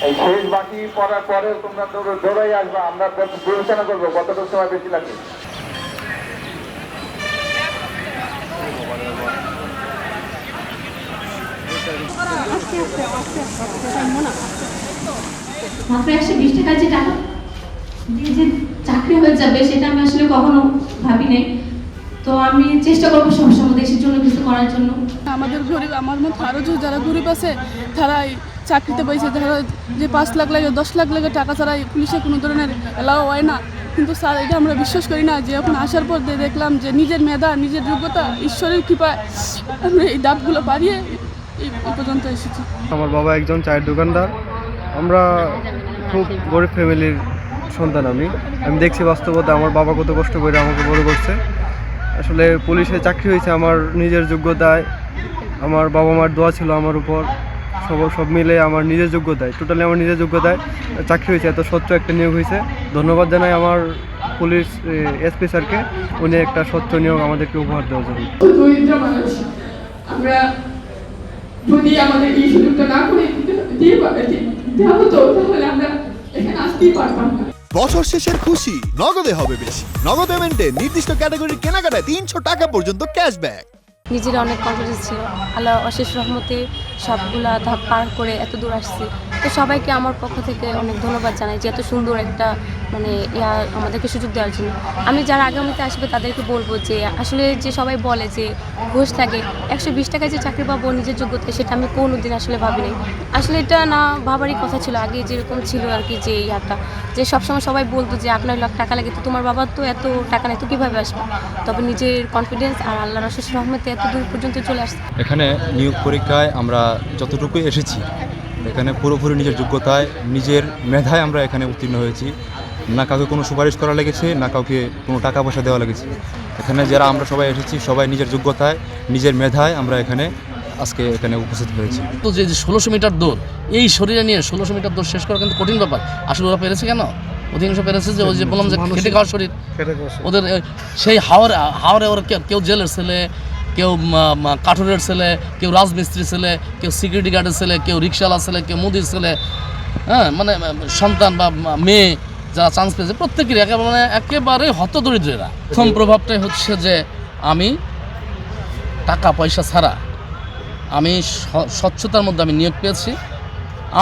এই শেষ বাকি পড়ার পরে তোমরা দৌড়- দৌড়াই আসবা, আমরা বিবেচনা করব কতটুকু সময় বেশি লাগে মাত্র একশো বিশ টাকা যে যে চাকরি হয়ে যাবে, সেটা আমি আসলে কখনো ভাবি নাই তো আমি চেষ্টা করব সবসময় দেশের জন্য কিছু করার জন্য। আমাদের গরিব আমার মতো আরও যারা গরিব আছে তারা এই চাকরিতে পাইছে তারা যে পাঁচ লাখ লাগে দশ লাখ লাগে টাকা ছাড়া পুলিশে কোনো ধরনের এলাও হয় না। কিন্তু স্যার এটা আমরা বিশ্বাস করি না যে এখন আসার পর দিয়ে দেখলাম যে নিজের মেধা নিজের যোগ্যতা ঈশ্বরের কৃপায় আমরা এই ডাবগুলো বাড়িয়ে এই এই পর্যন্ত এসেছি। আমার বাবা একজন চায়ের দোকানদার। আমরা খুব গরিব ফ্যামিলির সন্তান আমি। আমি দেখছি বাস্তবতা আমার বাবা কত কষ্ট করে আমাকে বড় করছে। আসলে পুলিশে চাকরি হয়েছে আমার নিজের যোগ্যতায়। আমার বাবা মার দোয়া ছিল আমার উপর। সব সব মিলে আমার নিজের যোগ্যতায় টোটালি আমার নিজের যোগ্যতায় চাকরি হয়েছে। এত স্বচ্ছ একটা নিয়োগ হয়েছে। ধন্যবাদ জানাই আমার পুলিশ এসপি স্যারকে। উনি একটা স্বচ্ছ নিয়োগ আমাদেরকে উপহার দেওয়ার জন্য। যদি আমাদের এই সুযোগটা না করে দিয়ে দেওয়া হতো, তাহলে আমরা এখানে আসতেই পারতাম না। বছর শেষের খুশি। নগদে হবে বেশি। নগদ পেমেন্টে নির্দিষ্ট ক্যাটাগরির কেনাকাটায় তিনশো টাকা পর্যন্ত ক্যাশব্যাক নিজের অনেক কনফিডেন্স ছিল। আল্লাহ অশেষ রহমতে সবগুলা ধাপ পার করে এত দূর আসছি। তো সবাইকে আমার পক্ষ থেকে অনেক ধন্যবাদ জানাই যে এত সুন্দর একটা মানে ইয়া আমাদেরকে সুযোগ দেওয়ার জন্য। আমি যারা আগামীতে আসবে তাদেরকে বলব যে, আসলে যে সবাই বলে যে ঘুষ থাকে একশো বিশ টাকায় যে চাকরি পাবো নিজের যোগ্যতায় সেটা আমি কোনো দিন আসলে ভাবিনি আসলে এটা না ভাবারই কথা ছিল, আগে যেরকম ছিল আর কি যে ইয়াটা। যে সবসময় সবাই বলতো যে, আপনার লাখ টাকা লাগে, তো তোমার বাবার তো এত টাকা নেই, তো কীভাবে আসবে? তবে নিজের কনফিডেন্স আর আল্লাহ রশেষ রহমতে এত দূর পর্যন্ত চলে আসছে। এখানে নিয়োগ পরীক্ষায় আমরা যতটুকুই এসেছি এখানে পুরোপুরি নিজের যোগ্যতায় নিজের মেধায় আমরা এখানে উত্তীর্ণ হয়েছি। না কাউকে কোনো সুপারিশ করা লেগেছে না কাউকে কোনো টাকা পয়সা দেওয়া লেগেছে। এখানে যারা আমরা সবাই এসেছি সবাই নিজের যোগ্যতায় নিজের মেধায় আমরা এখানে আজকে এখানে উপস্থিত হয়েছি। তো যে ষোলোশো মিটার দৌড় এই শরীরে নিয়ে ষোলোশো মিটার দৌড় শেষ করা কিন্তু কঠিন ব্যাপার। আসলে ওরা পেরেছে কেন? অধিকাংশ পেরেছে যে ওই যে বললাম যে খেটে খাওয়ার শরীর। ওদের সেই হাওড়ে হাওড়ে ওরা কেউ- কেউ জেলের ছেলে কেউ কাঠুরের ছেলে, কেউ রাজমিস্ত্রি ছেলে, কেউ সিকিউরিটি গার্ডের ছেলে, কেউ রিক্সাওয়ালা ছেলে, কেউ মুদির ছেলে হ্যাঁ মানে সন্তান বা মেয়ে যারা চান্স পেয়েছে, প্রত্যেকেরই একেবারে মানে একেবারে হতদরিদ্রেরা। প্রথম প্রভাবটাই হচ্ছে যে আমি টাকা, পয়সা ছাড়া আমি স্বচ্ছতার মধ্যে আমি নিয়োগ পেয়েছি।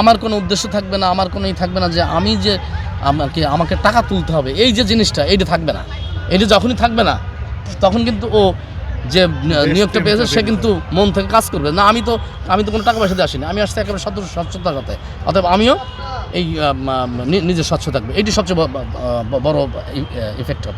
আমার কোনো উদ্দেশ্য থাকবে না, আমার কোনো ই থাকবে না যে আমি যে আমাকে আমাকে টাকা তুলতে হবে, এই যে জিনিসটা, এইটা থাকবে না। এইটা যখনই থাকবে না, তখন কিন্তু ও যে নিয়োগটা পেয়েছে সে কিন্তু মন থেকে কাজ করবে। না আমি তো আমি তো কোনো টাকা পয়সা দিয়ে আসিনি। আমি আসতে একেবারে সত্য স্বচ্ছতার সাথে অতএব আমিও এই নিজের স্বচ্ছ থাকবে। এটি সবচেয়ে বড় ইফেক্ট হবে।